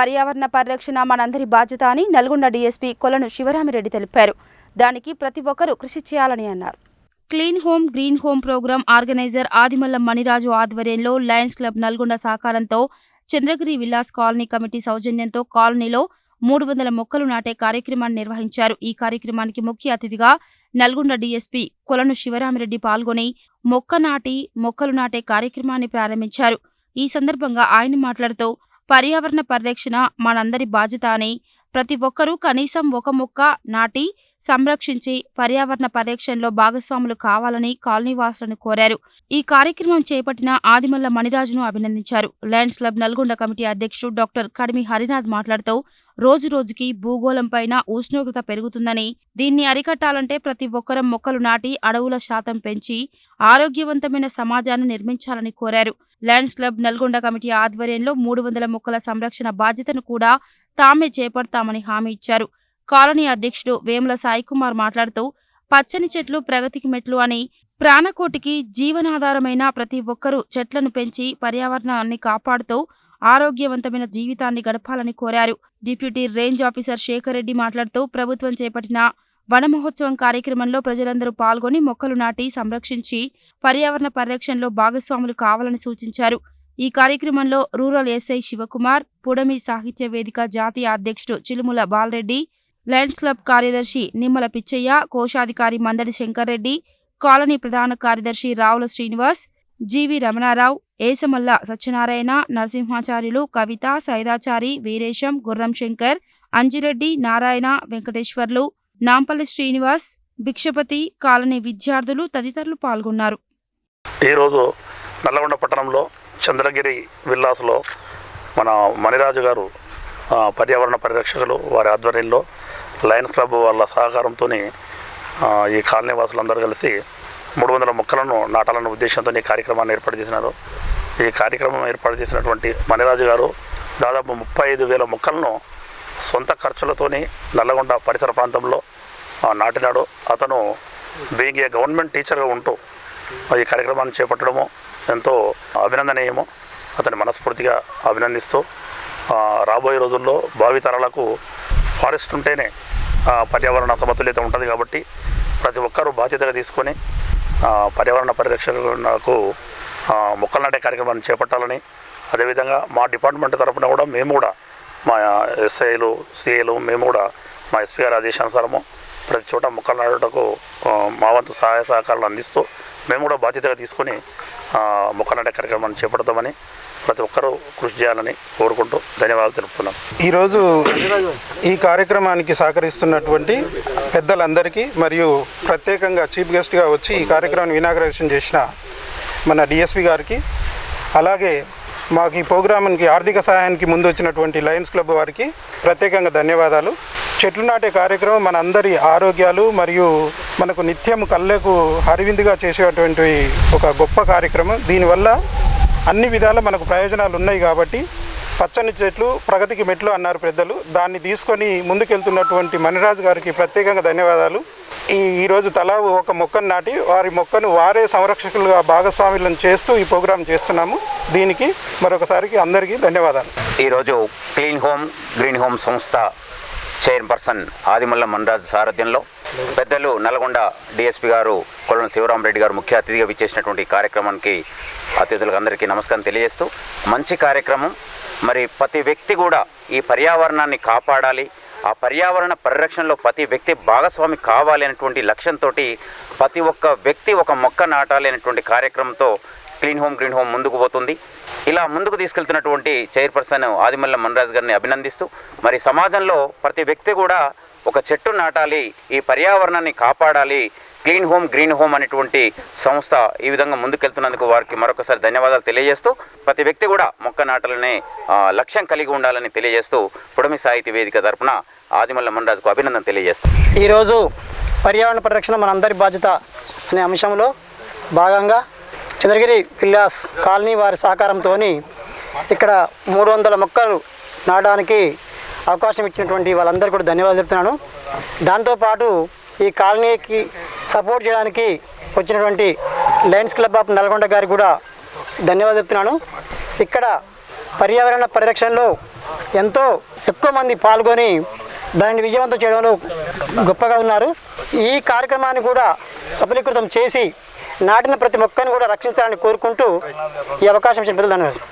పర్యావరణ పరిరక్షణ మనందరి బాధ్యత అని నల్గొండ డీఎస్పీ కొలను శివరామిరెడ్డి తెలిపారు. దానికి ప్రతి ఒక్కరూ కృషి చేయాలని అన్నారు. Clean home green home program organiser Adimalla Maniraju ఆధ్వర్యంలో లయన్స్ క్లబ్ నల్గొండ సహకారంతో చంద్రగిరి విల్లాస్ కాలనీ కమిటీ సౌజన్యంతో కాలనీలో మూడు వందల మొక్కలు నాటే కార్యక్రమాన్ని నిర్వహించారు. ఈ కార్యక్రమానికి ముఖ్య అతిథిగా నల్గొండ డీఎస్పీ కొలను శివరామిరెడ్డి పాల్గొని మొక్క నాటి మొక్కలు నాటే కార్యక్రమాన్ని ప్రారంభించారు. ఈ సందర్భంగా ఆయన మాట్లాడుతూ పర్యావరణ పరిరక్షణ మనందరి బాధ్యత అని ప్రతి ఒక్కరూ కనీసం ఒక మొక్క నాటి సంరక్షించి పర్యావరణ పరిరక్షణలో భాగస్వాములు కావాలని కాలనీవాసులను కోరారు. ఈ కార్యక్రమం చేపట్టిన ఆదిమల్ల మణిరాజును అభినందించారు. లయన్స్ క్లబ్ నల్గొండ కమిటీ అధ్యక్షుడు డాక్టర్ కడిమి హరినాథ్ మాట్లాడుతూ రోజు రోజుకి భూగోళం పైన ఉష్ణోగ్రత పెరుగుతుందని దీన్ని అరికట్టాలంటే ప్రతి ఒక్కరం మొక్కలు నాటి అడవుల శాతం పెంచి ఆరోగ్యవంతమైన సమాజాన్ని నిర్మించాలని కోరారు. ల్యాండ్స్ క్లబ్ నల్గొండ కమిటీ ఆధ్వర్యంలో మూడు వందల మొక్కల సంరక్షణ బాధ్యతను కూడా తామే చేపడతామని హామీ ఇచ్చారు. కాలనీ అధ్యక్షుడు వేముల సాయి కుమార్ మాట్లాడుతూ పచ్చని చెట్లు ప్రగతికి మెట్లు అని ప్రాణకోటికి జీవనాధారమైన ప్రతి ఒక్కరూ చెట్లను పెంచి పర్యావరణాన్ని కాపాడుతూ ఆరోగ్యవంతమైన జీవితాన్ని గడపాలని కోరారు. Deputy range officer Sekhar Reddy మాట్లాడుతూ ప్రభుత్వం చేపట్టిన వన మహోత్సవం కార్యక్రమంలో ప్రజలందరూ పాల్గొని మొక్కలు నాటి సంరక్షించి పర్యావరణ పరిరక్షణలో భాగస్వాములు కావాలని సూచించారు. ఈ కార్యక్రమంలో రూరల్ ఎస్ఐ శివకుమార్ పుడమి సాహిత్య వేదిక జాతీయ అధ్యక్షుడు చిలుముల బాలరెడ్డి లయన్స్ క్లబ్ కార్యదర్శి నిమ్మల పిచ్చయ్య కోశాధికారి మందడి శంకర్రెడ్డి కాలనీ ప్రధాన కార్యదర్శి రావుల శ్రీనివాస్ జీవి రమణారావు ఏసమల్ల సత్యనారాయణ నరసింహాచార్యులు కవిత సైదాచారి వీరేశం గుర్రం శంకర్ అంజిరెడ్డి నారాయణ వెంకటేశ్వర్లు నాంపల్లి శ్రీనివాస్ భిక్షపతి కాలనీ విద్యార్థులు తదితరులు పాల్గొన్నారు. ఈరోజు నల్లగొండ పట్టణంలో చంద్రగిరి విల్లాస్లో మన మణిరాజు గారు పర్యావరణ పరిరక్షకులు వారి ఆధ్వర్యంలో లయన్స్ క్లబ్ వాళ్ళ సహకారంతో ఈ కాలనీ వాసులందరూ కలిసి మూడు వందల మొక్కలను నాటాలన్న ఉద్దేశంతో ఈ కార్యక్రమాన్ని ఏర్పాటు చేసినారు. ఈ కార్యక్రమం ఏర్పాటు చేసినటువంటి మణిరాజు గారు దాదాపు ముప్పై ఐదు వేల మొక్కలను సొంత ఖర్చులతోని నల్లగొండ పరిసర ప్రాంతంలో నాటినాడు. అతను బీయింగ్ ఏ గవర్నమెంట్ టీచర్గా ఉంటూ ఈ కార్యక్రమాన్ని చేపట్టడము ఎంతో అభినందనీయము. అతని మనస్ఫూర్తిగా అభినందిస్తూ రాబోయే రోజుల్లో భావితరాలకు ఫారెస్ట్ ఉంటేనే పర్యావరణ సమతుల్యత ఉంటుంది కాబట్టి ప్రతి ఒక్కరూ బాధ్యతగా తీసుకొని పర్యావరణ పరిరక్షణకు మొక్కలు నాటే కార్యక్రమాన్ని చేపట్టాలని. అదేవిధంగా మా డిపార్ట్మెంట్ తరఫున కూడా మేము కూడా మా ఎస్ఐలు సిఏలు మేము కూడా మా ఎస్పీ గారి ఆదేశానుసారము ప్రతి చోట మొక్కలు నాటుటకు మా వంతు సహాయ సహకారాలు అందిస్తూ మేము కూడా బాధ్యతగా తీసుకొని మొక్కలు నాటే కార్యక్రమాన్ని చేపడతామని ప్రతి ఒక్కరూ కృషి చేయాలని కోరుకుంటూ ధన్యవాదాలు తెలుపుతున్నాం. ఈరోజు ఈ కార్యక్రమానికి సహకరిస్తున్నటువంటి పెద్దలందరికీ మరియు ప్రత్యేకంగా చీఫ్ గెస్ట్గా వచ్చి ఈ కార్యక్రమాన్ని ఇనాగ్రేషన్ చేసిన మన డిఎస్పి గారికి అలాగే మాకు ఈ ప్రోగ్రామ్కి ఆర్థిక సహాయానికి ముందు వచ్చినటువంటి లయన్స్ క్లబ్ వారికి ప్రత్యేకంగా ధన్యవాదాలు. చెట్లు నాటే కార్యక్రమం మన అందరి ఆరోగ్యాలు మరియు మనకు నిత్యం కళ్ళకు హరివిందుగా చేసేటువంటి ఒక గొప్ప కార్యక్రమం. దీనివల్ల అన్ని విధాల మనకు ప్రయోజనాలు ఉన్నాయి కాబట్టి పచ్చని చెట్లు ప్రగతికి మెట్లు అన్నారు పెద్దలు. దాన్ని తీసుకొని ముందుకెళ్తున్నటువంటి మణిరాజు గారికి ప్రత్యేకంగా ధన్యవాదాలు. ఈ ఈరోజు తలా ఒక మొక్కను నాటి వారి మొక్కను వారే సంరక్షకులుగా భాగస్వాములను చేస్తూ ఈ ప్రోగ్రాం చేస్తున్నాము. దీనికి మరొకసారికి అందరికీ ధన్యవాదాలు. ఈరోజు క్లీన్ హోమ్ గ్రీన్ హోమ్ సంస్థ చైర్పర్సన్ ఆదిమల్ల మన్రాజు సారథ్యంలో పెద్దలు నల్గొండ డిఎస్పి గారు కొలను శివరామరెడ్డి గారు ముఖ్య అతిథిగా విచ్చేసినటువంటి కార్యక్రమానికి అతిథులకు అందరికీ నమస్కారం తెలియజేస్తూ మంచి కార్యక్రమం. మరి ప్రతి వ్యక్తి కూడా ఈ పర్యావరణాన్ని కాపాడాలి. ఆ పర్యావరణ పరిరక్షణలో ప్రతి వ్యక్తి భాగస్వామి కావాలి అనేటువంటి లక్ష్యంతో ప్రతి ఒక్క వ్యక్తి ఒక మొక్క నాటాలి అనేటువంటి కార్యక్రమంతో క్లీన్ హోమ్ గ్రీన్ హోమ్ ముందుకు పోతుంది. ఇలా ముందుకు తీసుకెళ్తున్నటువంటి చైర్పర్సన్ ఆదిమల్ల మన్రాజ్ గారిని అభినందిస్తూ మరి సమాజంలో ప్రతి వ్యక్తి కూడా ఒక చెట్టు నాటాలి ఈ పర్యావరణాన్ని కాపాడాలి క్లీన్ హోమ్ గ్రీన్ హోమ్ అనేటువంటి సంస్థ ఈ విధంగా ముందుకెళ్తున్నందుకు వారికి మరొకసారి ధన్యవాదాలు తెలియజేస్తూ ప్రతి వ్యక్తి కూడా మొక్క నాటాలనే లక్ష్యం కలిగి ఉండాలని తెలియజేస్తూ పుడమి సాహితీ వేదిక తరపున ఆదిమల్ల మన్రాజ్కు అభినందన తెలియజేస్తాం. ఈరోజు పర్యావరణ పరిరక్షణ మనందరి బాధ్యత అనే అంశంలో భాగంగా చంద్రగిరి విల్లాస్ కాలనీ వారి సహకారంతో ఇక్కడ మూడు వందల మొక్కలు నాటడానికి అవకాశం ఇచ్చినటువంటి వాళ్ళందరికీ కూడా ధన్యవాదాలు చెప్తున్నాను. దాంతోపాటు ఈ కాలనీకి సపోర్ట్ చేయడానికి వచ్చినటువంటి లయన్స్ క్లబ్ ఆఫ్ నల్గొండ గారికి కూడా ధన్యవాదాలు చెప్తున్నాను. ఇక్కడ పర్యావరణ పరిరక్షణలో ఎంతో ఎక్కువ మంది పాల్గొని దాన్ని విజయవంతం చేయడంలో గొప్పగా ఉన్నారు. ఈ కార్యక్రమాన్ని కూడా సఫలీకృతం చేసి నాటిన ప్రతి మొక్కను కూడా రక్షించాలని కోరుకుంటూ ఈ అవకాశం ఇచ్చిన పెద్దలు ధన్యవాదాలు.